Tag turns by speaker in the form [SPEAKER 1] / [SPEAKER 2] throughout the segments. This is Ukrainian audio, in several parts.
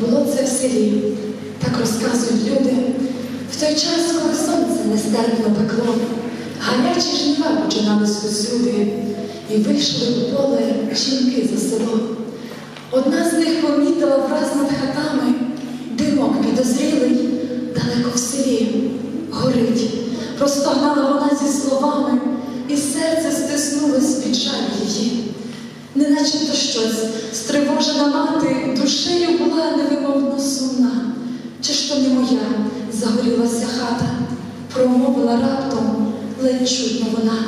[SPEAKER 1] Було це в селі, так розказують люди. В той час, коли сонце нестерпно пекло, гарячі жнива починались усюди, і вийшли у поле жінки за село. Одна з них помітила враз над хатами димок підозрілий, далеко в селі горить. Простогнала вона зі словами, і серце стиснулось від жаль її. Неначе то щось стривожена мати душею була невимовно сумна. Чи ж то не моя загорілася хата, промовила раптом, ледь чутно вона,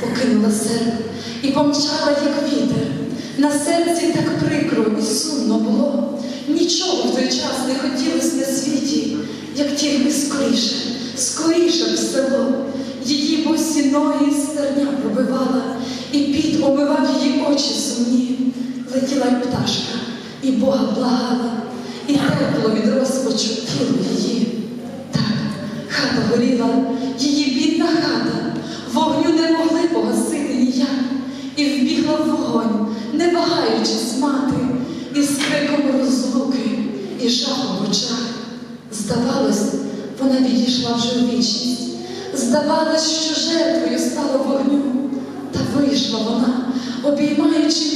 [SPEAKER 1] покинула серп і помчала, як вітер. На серці так прикро і сумно було. Нічого в той час не хотілось на світі, як тільки скоріше, скоріше в село. Її босі ноги стерня пробивала, і під омивав її очі сумні. Летіла й пташка, і Бога благала, і тепло від розпачу тіло її. Так, хата горіла, її бідна хата, вогню не могли погасити ніяк, і вбігла в вогонь, не вагаючись мати, із криком розлуки і жахом в очах. Здавалось, вона відійшла вже у вічність. Здавалось, що жертвою стала вогню, та вийшла вона, обіймаючи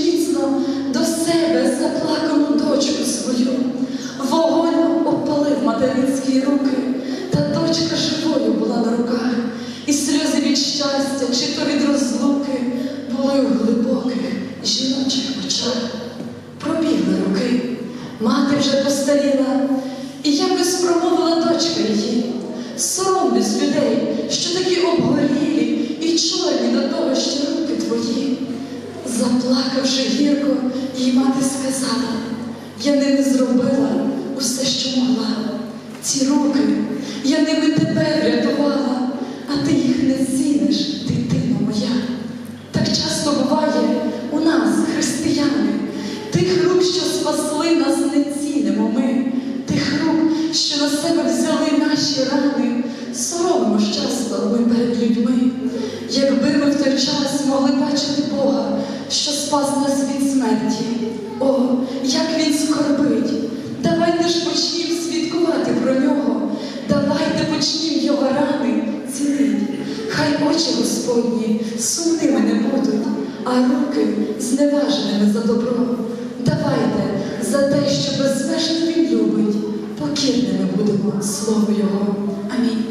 [SPEAKER 1] опалив материнські руки, та дочка живою була на руках, і сльози від щастя, чи то від розлуки, були у глибоких жіночих очах. Пробігли руки, мати вже постаріла, і якось промовила дочка її. Соромлюсь людей, що такі обгорілі і чорні до того, що руки твої. Заплакавши гірко, їй мати сказала, я ними зробила усе, що могла. Ці руки, я ними тебе врятувала, а ти їх не ціниш, дитино моя. Так часто буває у нас, християни, тих рук, що спасли нас, не цінимо ми, тих рук, що на себе взяли наші рани, соромимо часто ми перед людьми. Якби ми в той час могли бачити Бога, що спас нас від смерті, о, як він скорбить! Почнім його рани цінить. Хай очі Господні сумними не будуть, а руки зневаженими за добро. Давайте за те, що безмежно він любить, покірними будемо слово Його. Амінь.